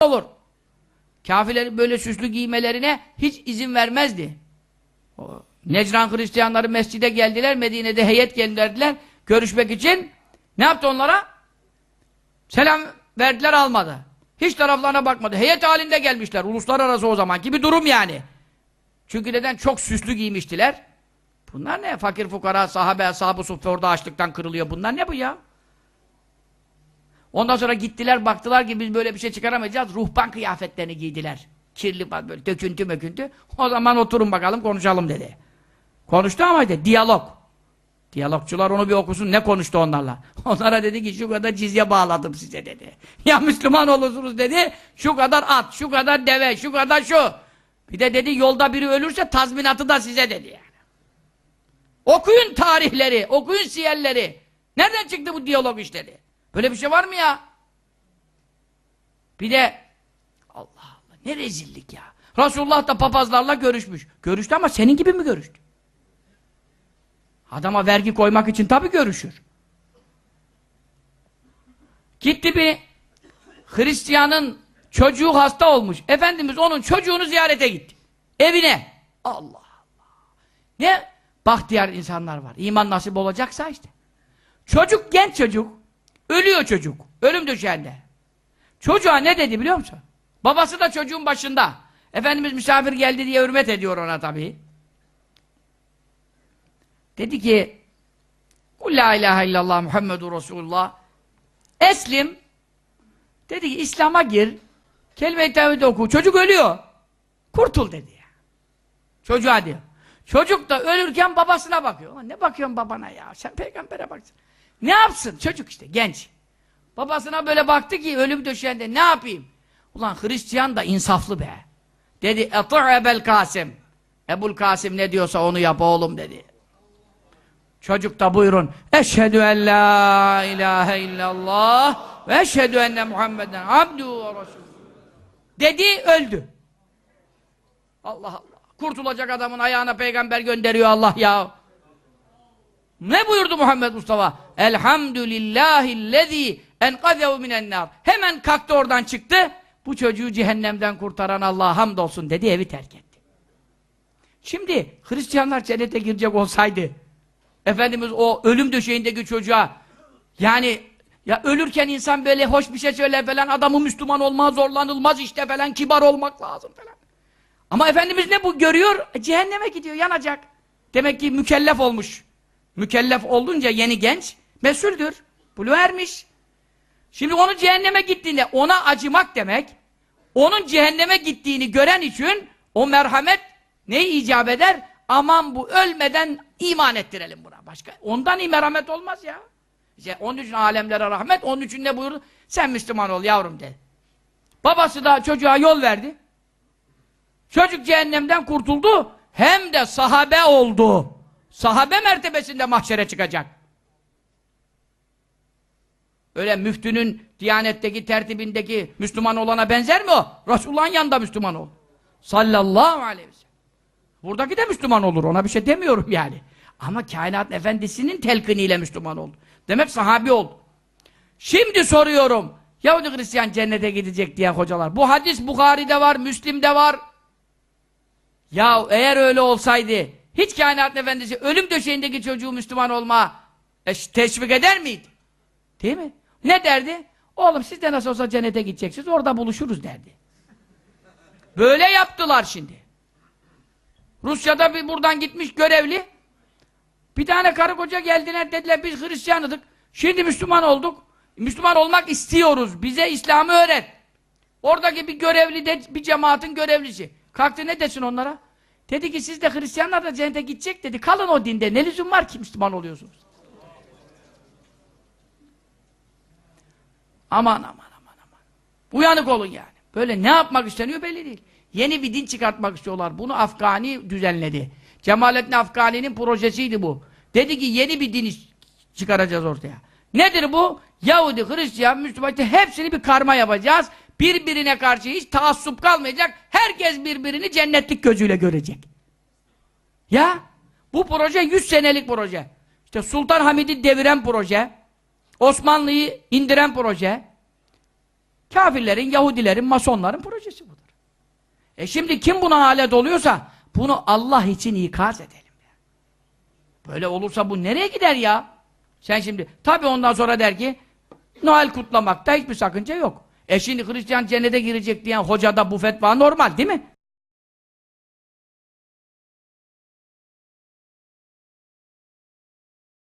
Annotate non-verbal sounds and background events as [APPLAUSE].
olur. Kafirlerin böyle süslü giymelerine hiç izin vermezdi. Necran Hristiyanları mescide geldiler, Medine'de heyet gönderdiler görüşmek için. Ne yaptı onlara? Selam verdiler almadı. Hiç taraflarına bakmadı. Heyet halinde gelmişler. Uluslararası o zamanki bir durum yani. Çünkü neden? Çok süslü giymiştiler. Bunlar ne? Fakir fukara, sahabe, ashab-ı suffe orada açlıktan kırılıyor. Bunlar ne bu ya? Ondan sonra gittiler, baktılar ki biz böyle bir şey çıkaramayacağız. Ruhban kıyafetlerini giydiler. Kirli, böyle döküntü möküntü. O zaman oturun bakalım, konuşalım dedi. Konuştu ama işte diyalog. Diyalogçular onu bir okusun. Ne konuştu onlarla? [LAUGHS] Onlara dedi ki şu kadar cizye bağladım size dedi. [LAUGHS] Ya Müslüman olursunuz dedi. Şu kadar at, şu kadar deve, şu kadar şu. Bir de dedi yolda biri ölürse tazminatı da size dedi yani. Okuyun tarihleri, okuyun siyerleri. Nereden çıktı bu diyalog işleri? Böyle bir şey var mı ya? Bir de Allah Allah ne rezillik ya. Resulullah da papazlarla görüşmüş. Görüştü ama senin gibi mi görüştü? Adama vergi koymak için tabii görüşür. Gitti bir Hristiyanın çocuğu hasta olmuş. Efendimiz onun çocuğunu ziyarete gitti. Evine. Allah Allah. Ne bahtiyar insanlar var. İman nasip olacaksa işte. Çocuk genç çocuk. Ölüyor çocuk. Ölüm döşeğinde. Çocuğa ne dedi biliyor musun? Babası da çocuğun başında. Efendimiz misafir geldi diye hürmet ediyor ona tabii. Dedi ki Kul la ilahe illallah Muhammedur Resulullah Eslim dedi ki İslam'a gir kelime-i tevhid oku. Çocuk ölüyor. Kurtul dedi ya. Çocuğa diyor. Çocuk da ölürken babasına bakıyor. Ne bakıyorsun babana ya? Sen peygambere baksın. Ne yapsın? Çocuk işte genç. Babasına böyle baktı ki ölüm döşeğinde ne yapayım? Ulan Hristiyan da insaflı be. Dedi Etu'e Ebel Kasım. Ebul Kasım ne diyorsa onu yap oğlum dedi. Çocuk da buyurun. Eşhedü en la ilahe illallah ve eşhedü enne Muhammeden abdu ve resul. Dedi öldü. Allah Allah. Kurtulacak adamın ayağına peygamber gönderiyor Allah ya. Ne buyurdu Muhammed Mustafa? Elhamdülillahillezî enkazehu minennâr. Hemen kalktı oradan çıktı. Bu çocuğu cehennemden kurtaran Allah'a hamdolsun dedi evi terk etti. Şimdi Hristiyanlar cennete girecek olsaydı Efendimiz o ölüm döşeğindeki çocuğa yani ya ölürken insan böyle hoş bir şey söyler falan adamı Müslüman olmaz zorlanılmaz işte falan kibar olmak lazım falan. Ama Efendimiz ne bu görüyor? E, cehenneme gidiyor yanacak. Demek ki mükellef olmuş. Mükellef olunca yeni genç mesuldür. Bulu ermiş. Şimdi onu cehenneme gittiğinde ona acımak demek onun cehenneme gittiğini gören için o merhamet neyi icap eder? Aman bu ölmeden iman ettirelim buna. Başka ondan iyi merhamet olmaz ya. İşte onun için alemlere rahmet, onun için ne buyurdu? Sen Müslüman ol yavrum dedi. Babası da çocuğa yol verdi. Çocuk cehennemden kurtuldu. Hem de sahabe oldu. Sahabe mertebesinde mahşere çıkacak. Öyle müftünün diyanetteki tertibindeki Müslüman olana benzer mi o? Resulullah'ın yanında Müslüman ol. Sallallahu aleyhi ve sellem. Buradaki de Müslüman olur. Ona bir şey demiyorum yani. Ama kainat efendisinin telkiniyle Müslüman oldu. Demek sahabi oldu. Şimdi soruyorum. Yahudi Hristiyan cennete gidecek diye hocalar. Bu hadis Bukhari'de var, Müslim'de var. Ya eğer öyle olsaydı hiç kainat efendisi ölüm döşeğindeki çocuğu Müslüman olma e, teşvik eder miydi? Değil mi? Ne derdi? Oğlum siz de nasıl olsa cennete gideceksiniz orada buluşuruz derdi. Böyle yaptılar şimdi. Rusya'da bir buradan gitmiş görevli. Bir tane karı koca geldiler dediler biz Hristiyanıdık. Şimdi Müslüman olduk. Müslüman olmak istiyoruz. Bize İslam'ı öğret. Oradaki bir görevli de bir cemaatin görevlisi. Kalktı ne desin onlara? Dedi ki siz de Hristiyanlar da cennete gidecek dedi. Kalın o dinde. Ne lüzum var ki Müslüman oluyorsunuz? Aman aman aman aman. Uyanık olun yani. Böyle ne yapmak isteniyor belli değil. Yeni bir din çıkartmak istiyorlar. Bunu Afgani düzenledi. Cemalettin Afgani'nin projesiydi bu. Dedi ki yeni bir din çıkaracağız ortaya. Nedir bu? Yahudi, Hristiyan, Müslüman hepsini bir karma yapacağız. Birbirine karşı hiç taassup kalmayacak. Herkes birbirini cennetlik gözüyle görecek. Ya bu proje 100 senelik proje. İşte Sultan Hamid'i deviren proje. Osmanlı'yı indiren proje. Kafirlerin, Yahudilerin, Masonların projesi budur. E şimdi kim buna alet oluyorsa bunu Allah için ikaz edelim. Böyle olursa bu nereye gider ya? Sen şimdi tabi ondan sonra der ki Noel kutlamakta hiçbir sakınca yok. E şimdi Hristiyan cennete girecek diyen hocada bu fetva normal değil mi?